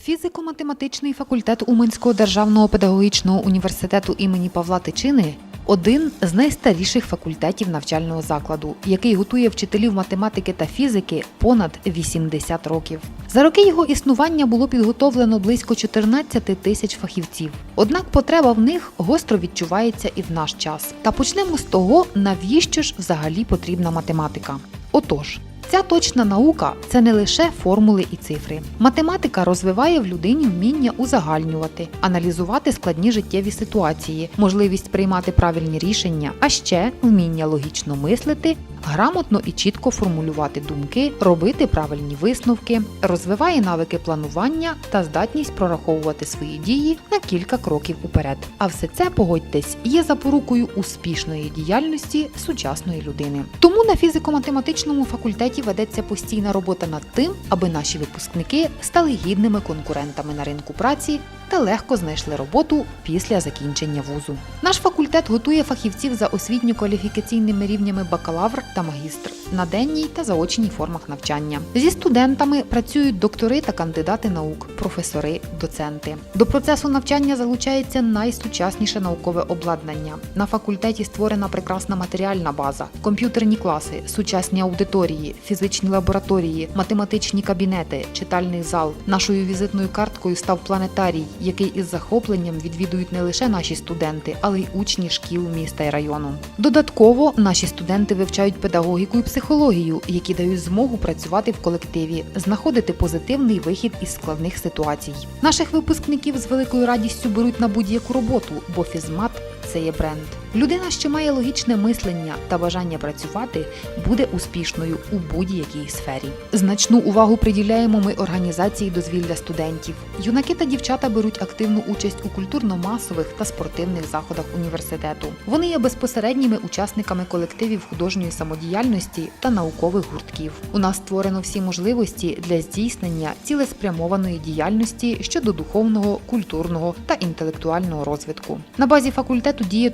Фізико-математичний факультет Уманського державного педагогічного університету імені Павла Тичини один з найстаріших факультетів навчального закладу, який готує вчителів математики та фізики понад 80 років. За роки його існування було підготовлено близько 14 тисяч фахівців. Однак потреба в них гостро відчувається і в наш час. Та почнемо з того, навіщо ж взагалі потрібна математика. Отож. Ця точна наука це не лише формули і цифри. Математика розвиває в людині вміння узагальнювати, аналізувати складні життєві ситуації, можливість приймати правильні рішення, а ще вміння логічно мислити, грамотно і чітко формулювати думки, робити правильні висновки, розвиває навики планування та здатність прораховувати свої дії на кілька кроків уперед. А все це, погодьтесь, є запорукою успішної діяльності сучасної людини. Тому на фізико-математичному факультеті ведеться постійна робота над тим, аби наші випускники стали гідними конкурентами на ринку праці та легко знайшли роботу після закінчення вузу. Наш факультет готує фахівців за освітньо-кваліфікаційними рівнями бакалавр та магістр на денній та заочній формах навчання. Зі студентами працюють доктори та кандидати наук, професори, доценти. До процесу навчання залучається найсучасніше наукове обладнання. На факультеті створена прекрасна матеріальна база, комп'ютерні класи, сучасні аудиторії, фізичні лабораторії, математичні кабінети, читальний зал. Нашою візитною карткою став планетарій, який із захопленням відвідують не лише наші студенти, але й учні шкіл міста і району. Додатково наші студенти вивчають педагогіку і психологію, які дають змогу працювати в колективі, знаходити позитивний вихід із складних ситуацій. Наших випускників з великою радістю беруть на будь-яку роботу, бо фізмат це є бренд. Людина, що має логічне мислення та бажання працювати, буде успішною у будь-якій сфері. Значну увагу приділяємо ми організації дозвілля студентів. Юнаки та дівчата беруть активну участь у культурно-масових та спортивних заходах університету. Вони є безпосередніми учасниками колективів художньої самодіяльності та наукових гуртків. У нас створено всі можливості для здійснення цілеспрямованої діяльності щодо духовного, культурного та інтелектуального розвитку. На базі факультету діє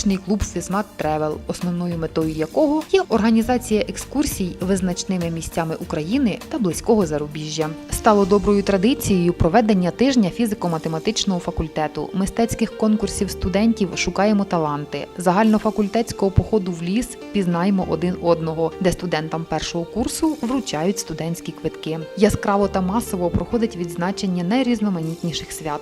туристичний клуб Фізмат Тревел, основною метою якого є організація екскурсій визначними місцями України та близького зарубіжжя. Стало доброю традицією проведення тижня фізико-математичного факультету, мистецьких конкурсів студентів Шукаємо таланти, загальнофакультетського походу в ліс Пізнаємо один одного, де студентам першого курсу вручають студентські квитки. Яскраво та масово проходить відзначення найрізноманітніших свят.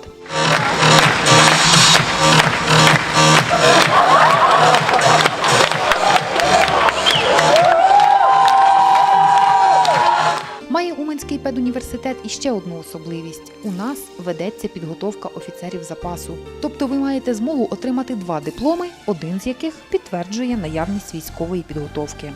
Має Уманський педуніверситет іще одну особливість: у нас ведеться підготовка офіцерів запасу. Тобто ви маєте змогу отримати два дипломи, один з яких підтверджує наявність військової підготовки.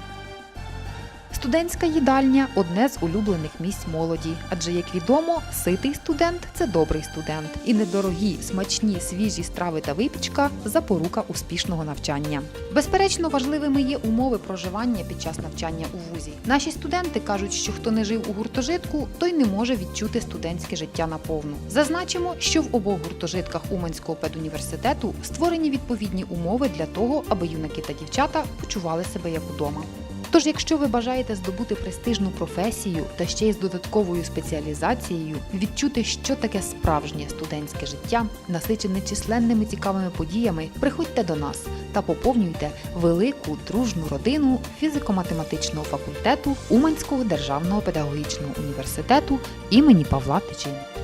Студентська їдальня одне з улюблених місць молоді, адже, як відомо, ситий студент це добрий студент, і недорогі, смачні, свіжі страви та випічка запорука успішного навчання. Безперечно, важливими є умови проживання під час навчання у вузі. Наші студенти кажуть, що хто не жив у гуртожитку, той не може відчути студентське життя наповну. Зазначимо, що в обох гуртожитках Уманського педуніверситету створені відповідні умови для того, аби юнаки та дівчата почували себе як удома. Тож, якщо ви бажаєте здобути престижну професію та ще й з додатковою спеціалізацією, відчути, що таке справжнє студентське життя, насичене численними цікавими подіями, приходьте до нас та поповнюйте велику дружну родину фізико-математичного факультету Уманського державного педагогічного університету імені Павла Тичини.